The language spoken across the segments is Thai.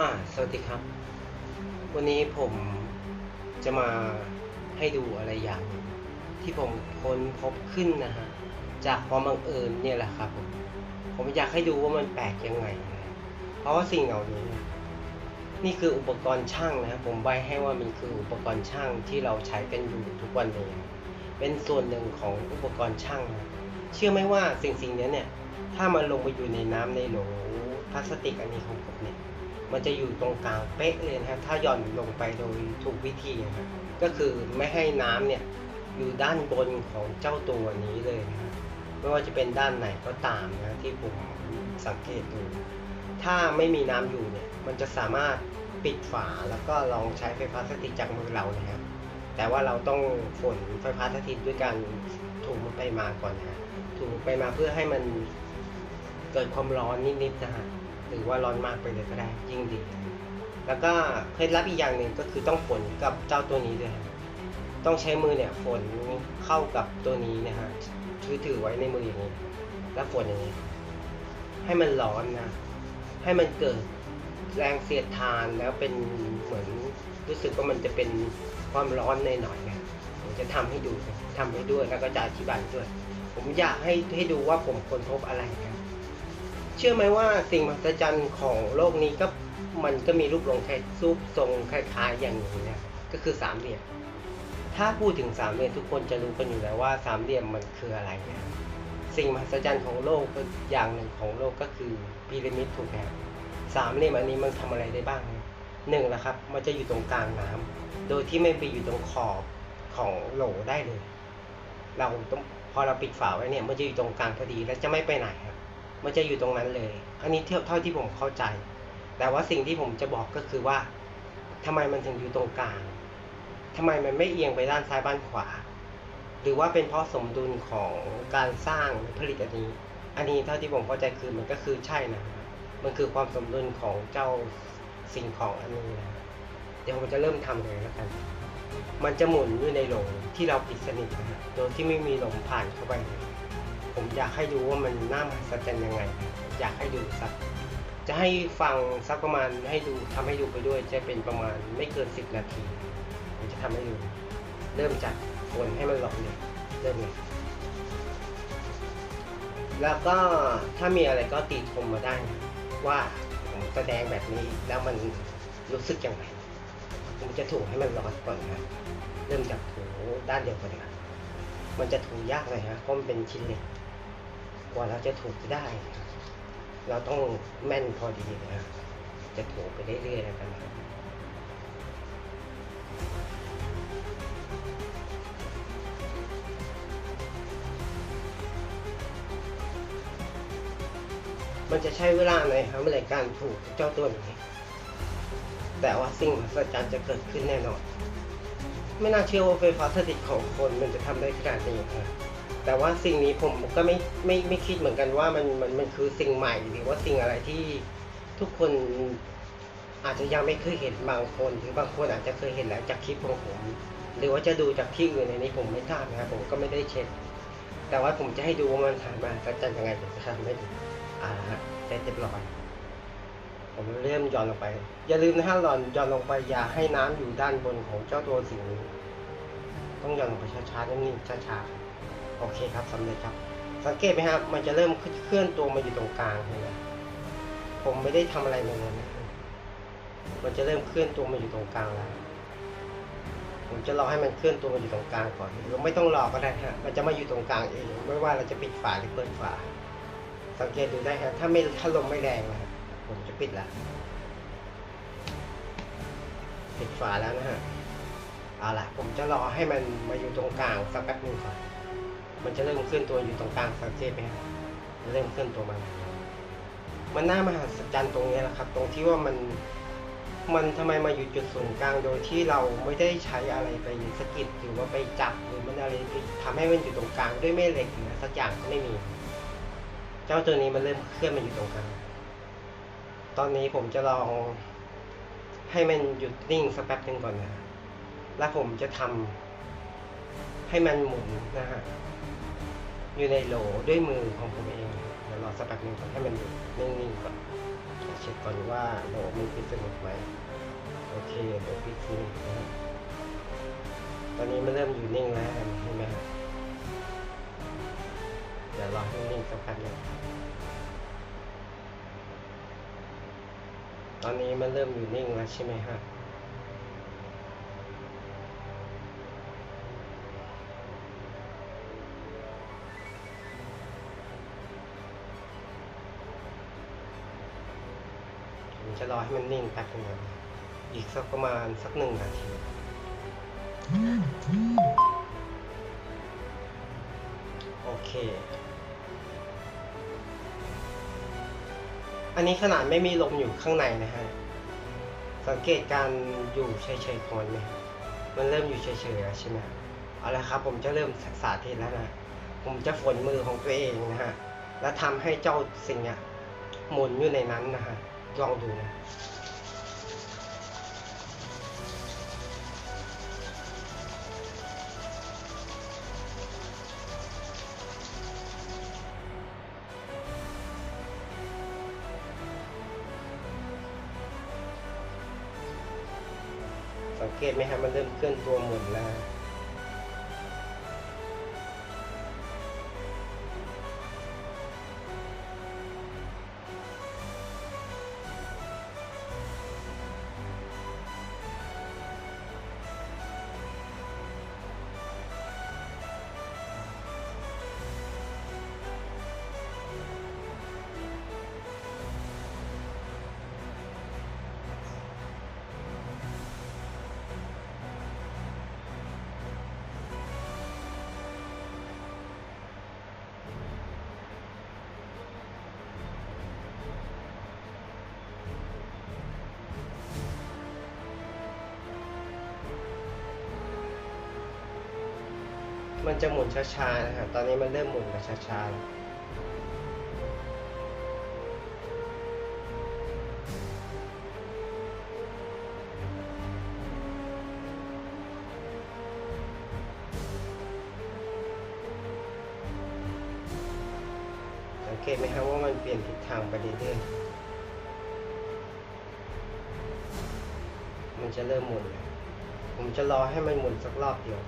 อ่าสวัสดีครับ วันนี้ผมจะมาให้ดูอะไรอย่างที่ผมค้นพบขึ้นนะฮะจากความบังเอิญเนี่ยแหละครับ ผมผมอยากให้ดูว่ามันแปลกยังไงนะเพราะว่าสิ่งเหล่านี้ นี่คืออุปกรณ์ช่างนะครับผมใบให้ว่ามันคืออุปกรณ์ช่างที่เราใช้กันอยู่ทุกวันนี้เป็นส่วนหนึ่งของอุปกรณ์ช่างนะเชื่อไหมว่าสิ่งสิ่งนี้เนี่ย ถ้ามันลงไปอยู่ในน้ำในโหลพลาสติกอันนี้ของผมเนี่ย มันจะอยู่ตรงกลางเป๊ะเลยนะครับ ถ้าหย่อนลงไปโดยถูกวิธีนะครับก็คือไม่ให้น้ำเนี่ยอยู่ด้านบนของเจ้าตัวนี้เลยนะครับไม่ว่าจะเป็นด้านไหนก็ตามนะที่ผมสังเกตดูถ้าไม่มีน้ำอยู่เนี่ยมันจะสามารถปิดฝาแล้วก็ลองใช้ไฟฟ้าสถิตจากมือเรานะครับ แต่ว่าเราต้องฝนไฟฟ้าสถิตด้วยการถูมันไปมาก่อนนะถูไปมาเพื่อให้มันเกิดความร้อนนิดๆนะฮะ หรือว่าร้อนมากไปเลยก็ได้ยิ่งดี แล้วก็เคล็ดลับอีกอย่างหนึ่งก็คือต้องฝนกับเจ้าตัวนี้ด้วยต้องใช้มือเนี่ยฝนเข้ากับตัวนี้นะฮะถือถือไว้ในมืออย่างนี้ แล้วฝนอย่างนี้ ให้มันร้อนนะ ให้มันเกิดแรงเสียดทานแล้วเป็นเหมือนรู้สึกว่ามันจะเป็นความร้อนในหน่อยนะผมจะทำให้ดูทำให้ด้วยแล้วก็จะอธิบายด้วย ผมอยากให้ให้ดูว่าผมค้นพบอะไรนะ ชื่อไหมว่าสิ่งมหัศจรรย์ของโลกนี้ก็มันก็มีรูปทรงคล้ายรูปทรงคล้ายๆอย่างนี้นะก็คือสามเหลี่ยม ถ้าพูดถึงสามเหลี่ยมทุกคนจะรู้กันอยู่แล้วว่าสามเหลี่ยมมันคืออะไรนะสิ่งมหัศจรรย์ของโลกก็อย่างหนึ่งของโลกก็คือพีระมิดถูกไหมสามเหลี่ยมอันนี้มันทำอะไรได้บ้างหนึ่งนะครับ มันจะอยู่ตรงกลางน้ำโดยที่ไม่ไปอยู่ตรงขอบของโหลได้เลย เราต้องพอเราปิดฝาไว้เนี่ย มันจะอยู่ตรงกลางพอดีและจะไม่ไปไหนครับ มันจะอยู่ตรงนั้นเลย อันนี้เท่าเท่าที่ผมเข้าใจ แต่ว่าสิ่งที่ผมจะบอกก็คือว่าทำไมมันถึงอยู่ตรงกลางทำไมมันไม่เอียงไปด้านซ้ายบ้านขวา หรือว่าเป็นเพราะสมดุลของการสร้างผลิตอันนี้ อันนี้เท่าที่ผมเข้าใจคือมันก็คือใช่นะ มันคือความสมดุลของเจ้าสิ่งของอันนี้นะเดี๋ยวผมจะเริ่มทำเลยแล้วกัน มันจะหมุนอยู่ในโหลที่เราปิดสนิทนะฮะโดยที่ไม่มีลมผ่านเข้าไปเลย ผมอยากให้ดูว่ามันน่ามหัศจรรย์ยังไง อยากให้ดูสัก จะให้ฟังสักประมาณให้ดูทำให้ดูไปด้วยจะเป็นประมาณไม่เกินสิบนาที ผมจะทำให้ดู เริ่มจากวนให้มันหลอกเลยเริ่มเลยแล้วก็ถ้ามีอะไรก็ตีชมมาได้ว่าผมแสดงแบบนี้แล้วมันรู้สึกยังไงผมจะถูให้มันร้อนก่อนนะเริ่มจากถูด้านเดียวก่อนนะมันจะถูยากเลยฮะเพราะมันเป็นชิ้นเล็ก กว่าเราจะถูกได้ เราต้องแม่นพอดีนะจะถูกไปเรื่อยๆแล้วกันนะมันจะใช้เวลาหน่อยครับในการถูกเจ้าตัวนี้ แต่ว่าสิ่งมหัศจรรย์จะเกิดขึ้นแน่นอน ไม่น่าเชื่อว่าไฟฟ้าสถิตของคนมันจะทำได้ขนาดนี้ครับ แต่ว่าสิ่งนี้ผมก็ไม่ไม่ไม่คิดเหมือนกันว่ามันมันมันคือสิ่งใหม่หรือว่าสิ่งอะไรที่ทุกคนอาจจะยังไม่เคยเห็นบางคน หรือบางคนอาจจะเคยเห็นแล้วจากคลิปของผม หรือว่าจะดูจากที่อื่นในนี้ผมไม่ทราบนะครับผมก็ไม่ได้เช็คแต่ว่าผมจะให้ดูว่ามันผ่านมาสัจจันยังไงผมจะทำให้ดูอ่าฮะเสร็จเรียบร้อยผมเริ่มหย่อนลงไป อย่าลืมนะฮะหย่อนหย่อนลงไปอย่าให้น้ำอยู่ด้านบนของเจ้าตัวสิ่งนี้ ต้องหย่อนลงไปช้าๆนิ่งๆช้าๆ โอเคครับสำเร็จครับ สังเกตไหมครับ มันจะเริ่มเคลื่อนตัวมาอยู่ตรงกลางเลยผมไม่ได้ทำอะไรเลยนะมันจะเริ่มเคลื่อนตัวมาอยู่ตรงกลางแล้วผมจะรอให้มันเคลื่อนตัวมาอยู่ตรงกลางก่อนหรือไม่ต้องรอก็ได้ฮะมันจะมาอยู่ตรงกลางเองไม่ว่าเราจะปิดฝาหรือเปิดฝา สังเกตดูได้ฮะถ้าไม่ถ้าลมไม่แรงนะผมจะปิดละปิดฝาแล้วนะฮะเอาล่ะ ผมจะรอให้มันมาอยู่ตรงกลางสักแป๊บนึงก่อน มันจะเริ่มเคลื่อนตัวอยู่ตรงกลางสังเกตไหมครับเริ่มเคลื่อนตัวมา มันน่ามหัศจรรย์ตรงนี้แหละครับ ตรงที่ว่ามันมันทำไมมาอยู่จุดศูนย์กลางโดยที่เราไม่ได้ใช้อะไรไปสกิดหรือว่าไปจับหรือมันอะไรไปทำให้มันอยู่ตรงกลางด้วยแม่เหล็กหรือสักอย่างก็ไม่มี เจ้าตัวนี้มันเริ่มเคลื่อนมาอยู่ตรงกลาง ตอนนี้ผมจะลองให้มันหยุดนิ่งสักแป๊บหนึงก่อนนะ แล้วผมจะทำให้มันหมุนนะฮะ อยู่ในโหลด้วยมือของผมเองเดี๋ยวรอสักแป๊บหนึงก่อนให้มันนิ่งๆก่อนเช็คก่อนว่าโหลมันปิดสนิทไหมโอเคเดี๋ยวปิดสนิทนะครับตอนนี้มันเริ่มอยู่นิ่งแล้วเห็นไหมครับเดี๋ยวรอให้นิ่งสักพักหนึงตอนนี้มันเริ่มอยู่นิ่งแล้วใช่ไหมฮะ จะรอให้มันนิ่งแป๊บนึงอีกสักประมาณสักหนึ่งนาทีโอเค อันนี้ขนาดไม่มีลมอยู่ข้างในนะฮะ สังเกตการอยู่เฉยๆของมันไหมครับมันเริ่มอยู่เฉยๆแล้วใช่ไหมเอาละครับ ผมจะเริ่มศึกษาเทศแล้วนะ ผมจะฝนมือของตัวเองนะฮะ แล้วทำให้เจ้าสิ่งนี้หมุนอยู่ในนั้นนะฮะ ลองดูนะสังเกตไหมครับมันเริ่มเคลื่อนตัวหมุนแล้ว มันจะหมุนช้าๆนะครับ ตอนนี้มันเริ่มหมุนมาช้าๆแล้วสังเกตไหมครับว่ามันเปลี่ยนทิศทางไปเรื่อยๆมันจะเริ่มหมุนแล้วผมจะรอให้มันหมุนสักรอบเดียว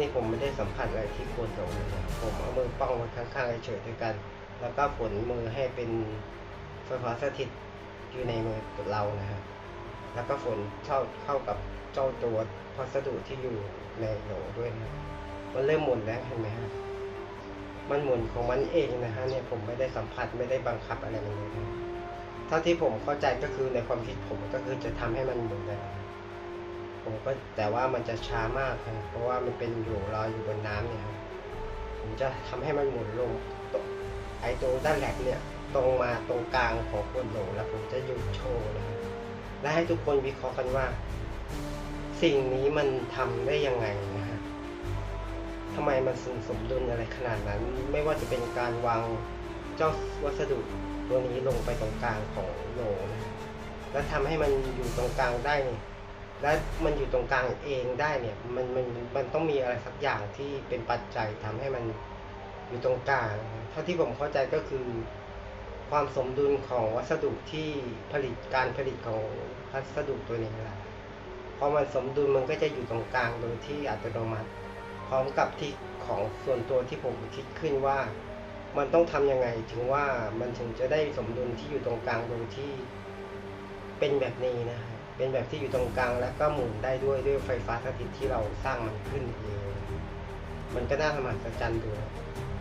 นี่ผมไม่ได้สัมผัสอะไรที่โคนโดนเลยนะผมเอามือป้องไว้ข้างๆเฉยๆด้วยกัน แล้วก็ฝนมือให้เป็นไฟฟ้าสถิตอยู่ในมือเรานะฮะแล้วก็ฝนเข้าเข้ากับเจ้าตัวพัสดุที่อยู่ในโหลด้วยนะมันเริ่มหมุนแล้วเห็นไหมฮะมันหมุนของมันเองนะฮะเนี่ยผมไม่ได้สัมผัสไม่ได้บังคับอะไรมันเลยนะเท่าที่ผมเข้าใจก็คือในความคิดผมก็คือจะทำให้มันหมุนได้ ผมก็แต่ว่ามันจะช้ามากครับเพราะว่ามันเป็นอยู่ลอยอยู่บนน้ำเนี่ยครับผมจะทำให้มันหมุนลงตรงไอตรงด้านแหลกเนี่ยตรงมาตรงกลางของคนโหลแล้วผมจะหยุดโชว์นะครับและให้ทุกคนวิเคราะห์กันว่า สิ่งนี้มันทำได้ยังไงนะฮะทำไมมันสมสมดุลอะไรขนาดนั้น ไม่ว่าจะเป็นการวางเจ้าวัสดุตัวนี้ลงไปตรงกลางของโหลนะแล้วทำให้มันอยู่ตรงกลางได้เนี่ย และมันอยู่ตรงกลางเองได้เนี่ยมันมันมันต้องมีอะไรสักอย่างที่เป็นปัจจัยทำให้มันอยู่ตรงกลางเท่าที่ผมเข้าใจก็คือ ความสมดุลของวัสดุที่ผลิตการผลิตของวัสดุตัวนี้แหละพอมันสมดุลมันก็จะอยู่ตรงกลางโดยที่อัตโนมัติ พร้อมกับที่ของส่วนตัวที่ผมคิดขึ้นว่ามันต้องทำยังไงถึงว่ามันถึงจะได้สมดุลที่อยู่ตรงกลางโดยที่เป็นแบบนี้นะฮะ เป็นแบบที่อยู่ตรงกลางแล้วก็หมุนได้ด้วยด้วยไฟฟ้าสถิตที่เราสร้างมันขึ้นเองมันก็น่าสมหัศจรรย์ดูนะ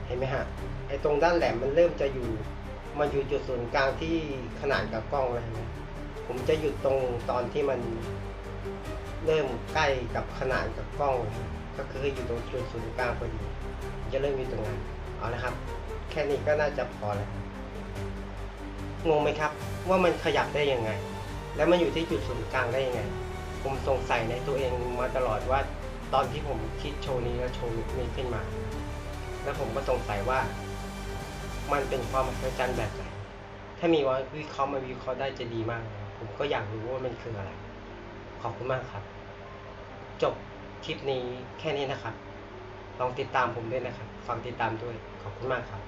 เห็นไหมฮะไอ้ตรงด้านแหลมมันเริ่มจะอยู่มันอยู่จุดศูนย์กลางที่ขนานกับกล้องเลยนะผมจะหยุดตรงตอนที่มันเริ่มใกล้กับขนานกับกล้อง ก็คืออยู่ตรงจุดศูนย์กลางพอดีจะเริ่มอยู่ตรงนั้นเอาละครับ แค่นี้ก็น่าจะพอแล้วงงไหมครับ ว่ามันขยับได้ยังไง แล้วมันอยู่ที่จุดศูนย์กลางได้ยังไง ผมสงสัยในตัวเองมาตลอดว่าตอนที่ผมคิดโชว์นี้แล้วโชว์นี้ขึ้นมา แล้วผมก็สงสัยว่า มันเป็นความมหัศจรรย์แบบไหนถ้ามีว่าวิเคราะห์มาวิเคราะห์ได้จะดีมาก ผมก็อยากรู้ว่ามันคืออะไร ขอบคุณมากครับ จบคลิปนี้แค่นี้นะครับ ลองติดตามผมด้วยนะครับ ฟังติดตามด้วย ขอบคุณมากครับ